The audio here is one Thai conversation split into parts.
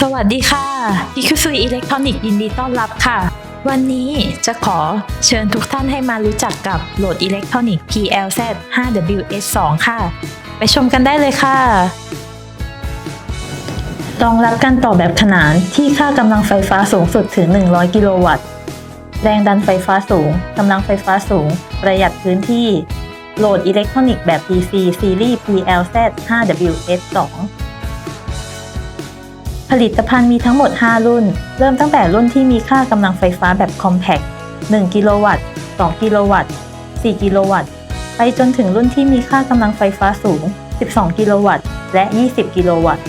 สวัสดีค่ะอิคุซุยอิเล็กทรอนิกส์ยินดีต้อนรับค่ะ วันนี้จะขอเชิญทุกท่านให้มารู้จักกับโหลดอิเล็กทรอนิกส์ PLZ 5WS 2 ค่ะ ไปชมกันได้เลยค่ะ รองรับการต่อแบบขนานที่ค่ากำลังไฟฟ้าสูงสุดถึง 100 กิโลวัตต์ แรงดันไฟฟ้าสูง กำลังไฟฟ้าสูง ประหยัดพื้นที่ โหลดอิเล็กทรอนิกส์แบบ DC ซีรีส์ PLZ 5WS 2 ผลิตภัณฑ์มีทั้งหมด 5 รุ่น เริ่มตั้งแต่รุ่นที่มีค่ากำลังไฟฟ้าแบบ Compact 1กิโลวัตต์ 2 กิโลวัตต์ 4 กิโลวัตต์ ไปจนถึงรุ่นที่มีค่ากำลังไฟฟ้าสูง 12 กิโลวัตต์ และ 20 กิโลวัตต์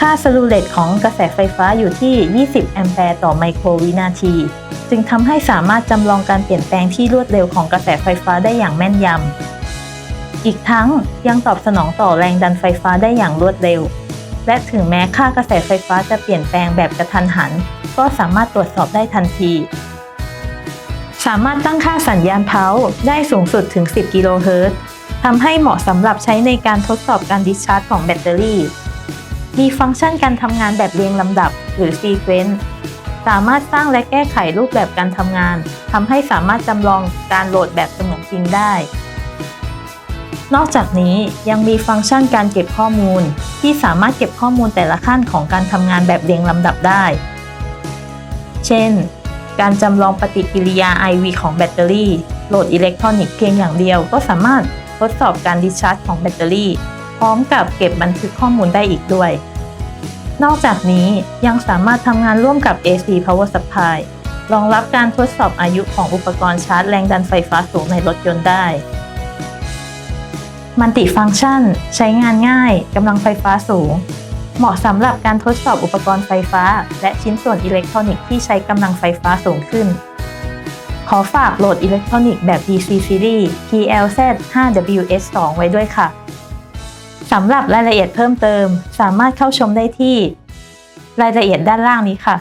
ค่าสลูเลตของกระแสไฟฟ้าอยู่ที่ 20 แอมแปร์ต่อไมโครวินาที จึงทำให้สามารถจำลองการเปลี่ยนแปลงที่รวดเร็วของกระแสไฟฟ้าได้อย่างแม่นยำอีกทั้งยังตอบสนองต่อแรงดันไฟฟ้าได้อย่างรวดเร็ว และถึงแม้ค่ากระแสไฟฟ้าจะเปลี่ยนแปลงแบบกระทันหัน ก็สามารถตรวจสอบได้ทันที สามารถตั้งค่าสัญญาณเพาได้สูงสุดถึง 10 กิโลเฮิรตซ์ทำให้เหมาะสำหรับใช้ในการทดสอบการดิสชาร์จของแบตเตอรี่ มีฟังก์ชันการทำงานแบบเรียงลำดับหรือ Sequence สามารถสร้างและแก้ไขรูปแบบการทำงานทำให้สามารถจำลองการโหลดแบบเสมือนจริงได้ นอกจากนี้ยังมีฟังก์ชันการเก็บข้อมูล ที่สามารถเก็บข้อมูลแต่ละขั้นของการทำงานแบบเรียงลำดับได้ เช่น การจำลองปฏิกิริยา IV ของแบตเตอรี่ โหลดอิเล็กทรอนิกส์เพียงอย่างเดียว ก็สามารถทดสอบการดิชาร์จของแบตเตอรี่ พร้อมกับเก็บบันทึกข้อมูลได้อีกด้วย นอกจากนี้ยังสามารถทำงานร่วมกับ AC Power Supply รองรับการทดสอบอายุของอุปกรณ์ชาร์จแรงดันไฟฟ้าสูงในรถยนต์ได้ มันติฟังก์ชัน ใช้งานง่าย กำลังไฟฟ้าสูง เหมาะสำหรับการทดสอบอุปกรณ์ไฟฟ้า และชิ้นส่วนอิเล็กทรอนิกส์ที่ใช้กำลังไฟฟ้าสูงขึ้น ขอฝากโหลดอิเล็กทรอนิกส์แบบ DC Series PLZ 5WS 2 ไว้ด้วยค่ะ สำหรับรายละเอียดเพิ่มเติม สามารถเข้าชมได้ที่ รายละเอียดด้านล่างนี้ค่ะ